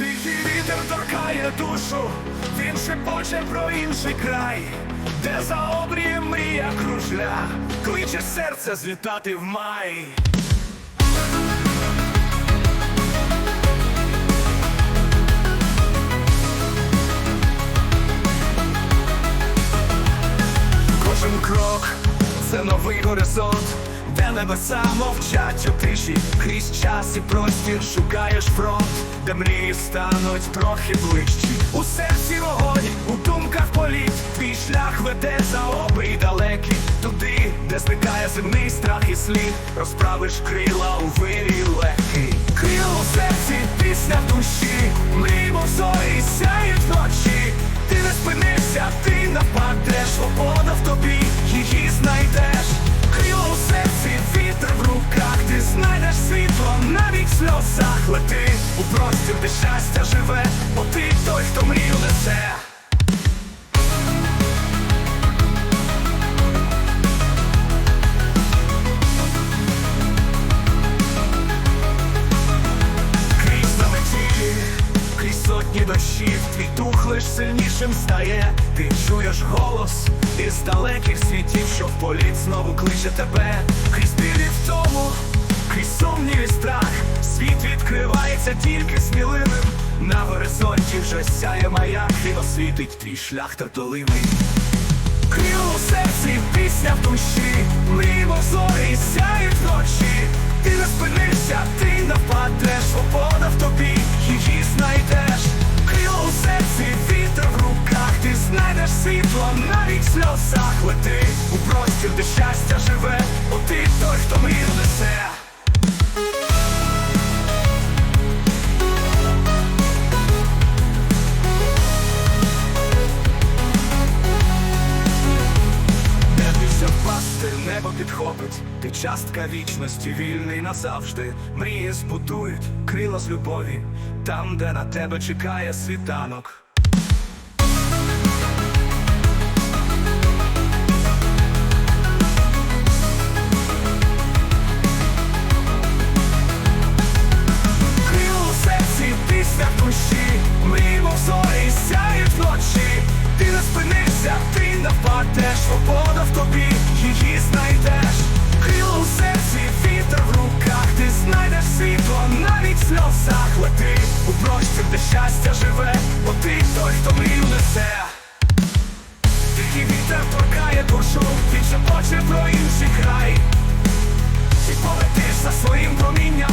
Легкий вітер торкає душу, він шепоче про інший край, де за обрієм мрія кружля, кличе серце злітати в май. Небеса мовчать у тиші, крізь час і простір шукаєш фронт, де мрії стануть трохи ближчі. У серці вогонь, у думках політ, твій шлях веде за обрій далекі, туди, де зникає земний страх і слід, розправиш крила у вирі легкий. Крила у серці, пісня лети у простір, де щастя живе, бо ти той, хто мрію несе. Крізь на меті, крізь сотні дощів, твій дух лиш сильнішим стає. Ти чуєш голос із далеких світів, що в політ знову кличе тебе. Крізь білі втому, крізь сумнів і страх, світ відкривається тільки сміливим. На горизонті вже сяє маяк, і освітить твій шлях тартоливий. Крило у серці, пісня в душі, мрімо зорі сяють ночі, Ти не спинишся, ти частка вічності, вільний назавжди. Мрії збудують крила з любові, там, де на тебе чекає світанок. щастя живе, бо ти той, хто мрію несе. Тихий вітер торкає душу, він ще хоче про інший край. Ти полетиш за своїм промінням.